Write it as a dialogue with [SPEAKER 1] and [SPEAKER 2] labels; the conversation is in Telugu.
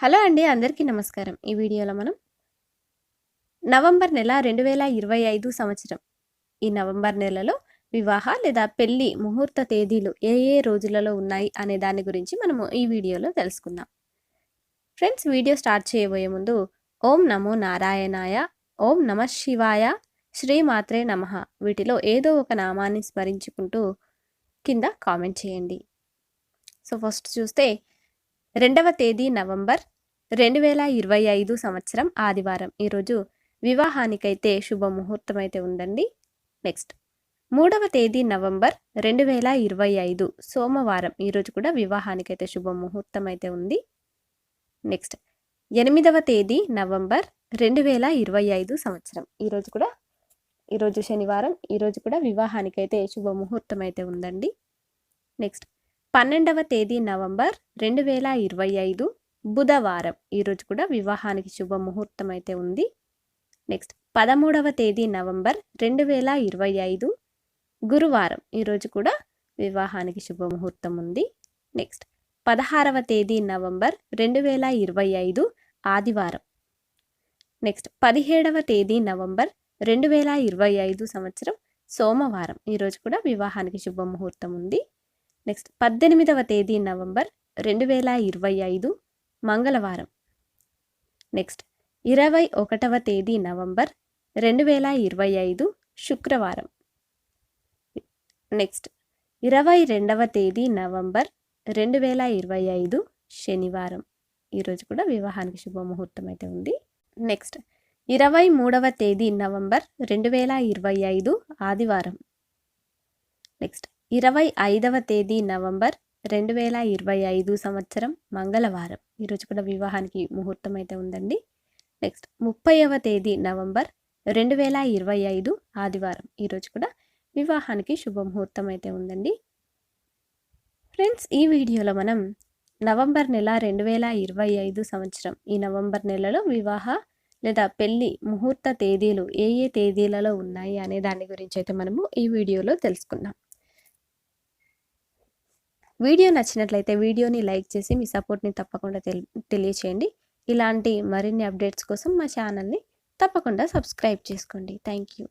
[SPEAKER 1] హలో అండి అందరికీ నమస్కారం. ఈ వీడియోలో మనం నవంబర్ నెల రెండు వేల ఇరవై ఐదు సంవత్సరం. ఈ నవంబర్ నెలలో వివాహ లేదా పెళ్ళి ముహూర్త తేదీలు ఏ ఏ రోజులలో ఉన్నాయి అనే దాని గురించి మనము ఈ వీడియోలో తెలుసుకుందాం. ఫ్రెండ్స్ వీడియో స్టార్ట్ చేయబోయే ముందు ఓం నమో నారాయణాయ ఓం నమ శివాయ శ్రీమాత్రే నమ వీటిలో ఏదో ఒక నామాన్ని స్మరించుకుంటూ కింద కామెంట్ చేయండి. సో ఫస్ట్ చూస్తే రెండవ తేదీ నవంబర్ రెండు వేల ఇరవై ఐదు సంవత్సరం ఆదివారం. ఈరోజు వివాహానికైతే శుభముహూర్తం అయితే ఉందండి. నెక్స్ట్. మూడవ తేదీ నవంబర్ రెండు వేల ఇరవై ఐదు సోమవారం. ఈరోజు కూడా వివాహానికైతే శుభముహూర్తం అయితే ఉంది. నెక్స్ట్. ఎనిమిదవ తేదీ నవంబర్ రెండు వేల ఇరవై ఐదు సంవత్సరం. ఈరోజు కూడా ఈరోజు శనివారం ఈరోజు కూడా వివాహానికైతే శుభముహూర్తం అయితే ఉందండి. నెక్స్ట్. పన్నెండవ తేదీ నవంబర్ రెండు వేల ఇరవై ఐదు బుధవారం. ఈరోజు కూడా వివాహానికి శుభముహూర్తం అయితే ఉంది. నెక్స్ట్ పదమూడవ తేదీ నవంబర్ రెండు వేల ఇరవై ఐదు గురువారం. ఈరోజు కూడా వివాహానికి శుభముహూర్తం ఉంది. నెక్స్ట్ పదహారవ తేదీ నవంబర్ రెండు వేల ఇరవై ఐదు ఆదివారం. నెక్స్ట్ పదిహేడవ తేదీ నవంబర్ రెండు వేల ఇరవై ఐదు సంవత్సరం సోమవారం. ఈరోజు కూడా వివాహానికి శుభముహూర్తం ఉంది. నెక్స్ట్ పద్దెనిమిదవ తేదీ నవంబర్ రెండు వేల ఇరవై ఐదు మంగళవారం. నెక్స్ట్ ఇరవై ఒకటవ తేదీ నవంబర్ రెండు వేల ఇరవై ఐదు శుక్రవారం. నెక్స్ట్ ఇరవై రెండవ తేదీ నవంబర్ రెండు వేల ఇరవై ఐదు శనివారం. ఈరోజు కూడా వివాహానికి శుభముహూర్తం అయితే ఉంది. నెక్స్ట్ ఇరవై మూడవ తేదీ నవంబర్ రెండు వేల ఇరవై ఐదు ఆదివారం. నెక్స్ట్ ఇరవై ఐదవ తేదీ నవంబర్ రెండు వేల ఇరవై ఐదు సంవత్సరం మంగళవారం. ఈరోజు కూడా వివాహానికి ముహూర్తం అయితే ఉందండి. నెక్స్ట్ ముప్పైవ తేదీ నవంబర్ రెండు వేల ఇరవై ఐదు ఆదివారం. ఈరోజు కూడా వివాహానికి శుభముహూర్తం అయితే ఉందండి. ఫ్రెండ్స్ ఈ వీడియోలో మనం నవంబర్ నెల రెండు వేల ఇరవై ఐదు సంవత్సరం ఈ నవంబర్ నెలలో వివాహ లేదా పెళ్ళి ముహూర్త తేదీలు ఏ ఏ తేదీలలో ఉన్నాయి అనే దాని గురించి అయితే మనము ఈ వీడియోలో తెలుసుకున్నాం వీడియో నచ్చినట్లయితే వీడియోని లైక్ చేసి మీ సపోర్ట్ని తప్పకుండా తెలి తెలియచేయండి. ఇలాంటి మరిన్ని అప్డేట్స్ కోసం మా ఛానల్ని తప్పకుండా సబ్స్క్రైబ్ చేసుకోండి. Thank you